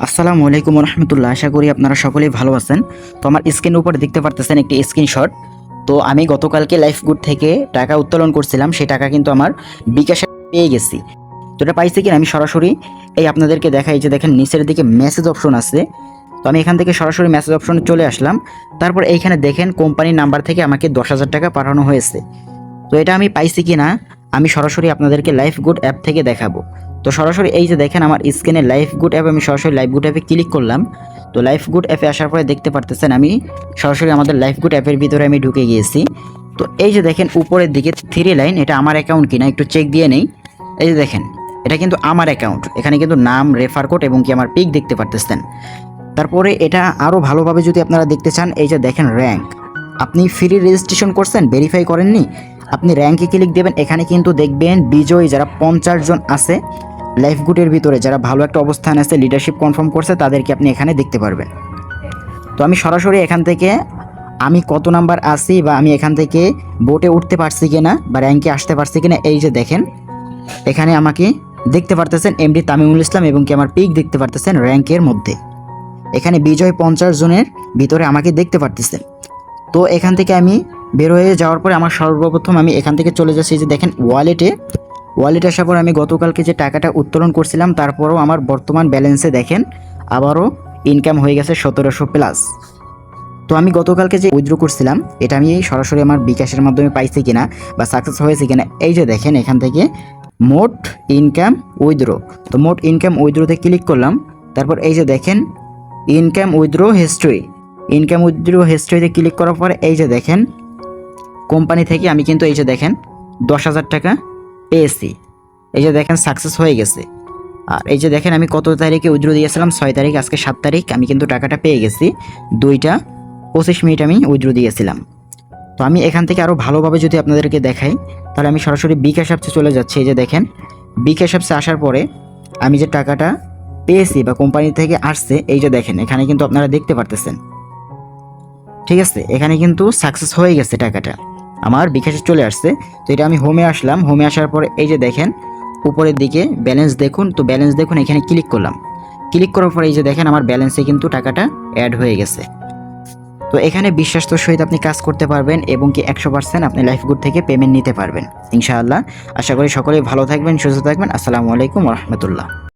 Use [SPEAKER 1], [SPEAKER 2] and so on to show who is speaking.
[SPEAKER 1] আসসালামু আলাইকুম রহমতুল্লাহ আশা করি আপনারা সকলেই ভালো আছেন। তো আমার স্ক্রিনের উপর দেখতে পারতেছেন একটি স্ক্রিনশট তো আমি গতকালকে লাইফ গুড থেকে টাকা উত্তোলন করছিলাম, সেই টাকা কিন্তু আমার বিকাশে পেয়ে গেছি। তো এটা পাইছি কিনা আমি সরাসরি এই আপনাদেরকে দেখাই যে দেখেন নিচের দিকে মেসেজ অপশন আছে। তো আমি এখান থেকে সরাসরি মেসেজ অপশনে চলে আসলাম। তারপর এইখানে দেখেন কোম্পানির নাম্বার থেকে আমাকে দশ হাজার টাকা পাঠানো হয়েছে। তো এটা আমি পাইছি কিনা আমি সরাসরি আপনাদেরকে লাইফ গুড অ্যাপ থেকে দেখাবো। তো সরাসরি এই যে দেখেন আমার স্ক্রিনে লাইফ গুড অ্যাপ আমি সরাসরি লাইফ গুড অ্যাপে ক্লিক করলাম। তো লাইফ গুড অ্যাপে আসার পরে দেখতে পারতেছেন আমি সরাসরি আমাদের লাইফ গুড অ্যাপের ভিতরে আমি ঢুকে গিয়েছি। তো এই যে দেখেন উপরের দিকে থ্রি লাইন এটা আমার অ্যাকাউন্ট কিনা একটু চেক দিয়ে নেই। এই যে দেখেন, এটা কিন্তু আমার অ্যাকাউন্ট এখানে কিন্তু নাম রেফার কোড এবং কি আমার পিক দেখতে পারতেছেন। তারপরে এটা আরও ভালোভাবে যদি আপনারা দেখতে চান, এই যে দেখেন র্যাঙ্ক আপনি ফ্রি রেজিস্ট্রেশন করছেন ভেরিফাই করেননি, আপনি র্যাঙ্কে ক্লিক দেবেন, এখানে কিন্তু দেখবেন বিজয়ী যারা পঞ্চাশ জন আছে লাইফ গুডের ভিতরে যারা ভালো একটা অবস্থান আছে লিডারশিপ কনফার্ম করছে, তাদেরকে আপনি এখানে দেখতে পারবেন। তো আমি সরাসরি এখান থেকে আমি কত নাম্বার আছি বা আমি এখান থেকে বোটে উঠতে পারছি কিনা বা র্যাঙ্কে আসতে পারছি কিনা, এই যে দেখেন। এখানে আমাকে দেখতে পারতেছেন এমডি তামিমুল ইসলাম এবং কি আমার পিক দেখতে পারতেছেন র্যাঙ্কের মধ্যে। এখানে বিজয় পঞ্চাশ জনের ভিতরে আমাকে দেখতে পারতেছেন। তো এখান থেকে আমি বের হয়ে যাওয়ার পরে আমার সর্বপ্রথম আমি এখান থেকে চলে যাচ্ছি যে দেখেন ওয়ালেটে ওয়ালেট আসার পর আমি গতকালকে যে টাকাটা উত্তোলন করছিলাম, তারপরও আমার বর্তমান ব্যালেন্সে দেখেন, আবারও ইনকাম হয়ে গেছে সতেরোশো প্লাস তো আমি গতকালকে যে উইথড্র করছিলাম, এটা আমি সরাসরি আমার বিকাশের মাধ্যমে পাইছি কিনা বা সাকসেস হয়েছে কিনা, এই যে দেখেন এখান থেকে মোট ইনকাম উইথড্র তো মোট ইনকাম উইথড্রোতে ক্লিক করলাম, তারপর এই যে দেখেন income withdraw history income withdraw হিস্ট্রিতে click করার পরে এই যে দেখেন কোম্পানি থেকে আমি কিন্তু এই যে দেখেন দশ হাজার টাকা পেয়েছি। এই যে দেখেন সাকসেস হয়ে গেছে। আর এই যে দেখেন, আমি কত তারিখে উইথড্র দিয়েছিলাম? ছয় তারিখ, আজকে সাত তারিখ, আমি কিন্তু টাকাটা পেয়ে গেছি। দুইটা পঁচিশ মিনিট আমি উইথড্র দিয়েছিলাম। তো আমি এখান থেকে আরও ভালোভাবে যদি আপনাদেরকে দেখাই, তাহলে আমি সরাসরি বিকাশ অ্যাপসে চলে যাচ্ছি। এই যে দেখেন বিকাশ অ্যাপসে আসার পরে আমি যে টাকাটা পেয়েছি বা কোম্পানি থেকে আসছে, এই যে দেখেন, এখানে কিন্তু আপনারা দেখতে পারতেছেন। ঠিক আছে? এখানে কিন্তু সাকসেস হয়ে গেছে টাকাটা। আমার বিকাশে চলে আসছে। তো এটা আমি হোমে আসলাম। হোমে আসার পর এই যে দেখেন, উপরের দিকে ব্যালেন্স দেখুন। তো ব্যালেন্স দেখুন, এখানে ক্লিক করলাম। ক্লিক করার পরে এই যে দেখেন, আমার ব্যালেন্সে কিন্তু টাকাটা অ্যাড হয়ে গেছে। তো এখানে বিশ্বাস বিশ্বাস্তর সহিত আপনি কাজ করতে পারবেন এবং কি একশো পার্সেন্ট আপনি লাইফ গুড থেকে পেমেন্ট নিতে পারবেন, ইনশাআল্লাহ। আশা করি সকলেই ভালো থাকবেন, সুস্থ থাকবেন। আসসালামু আলাইকুম রহমতুল্লাহ।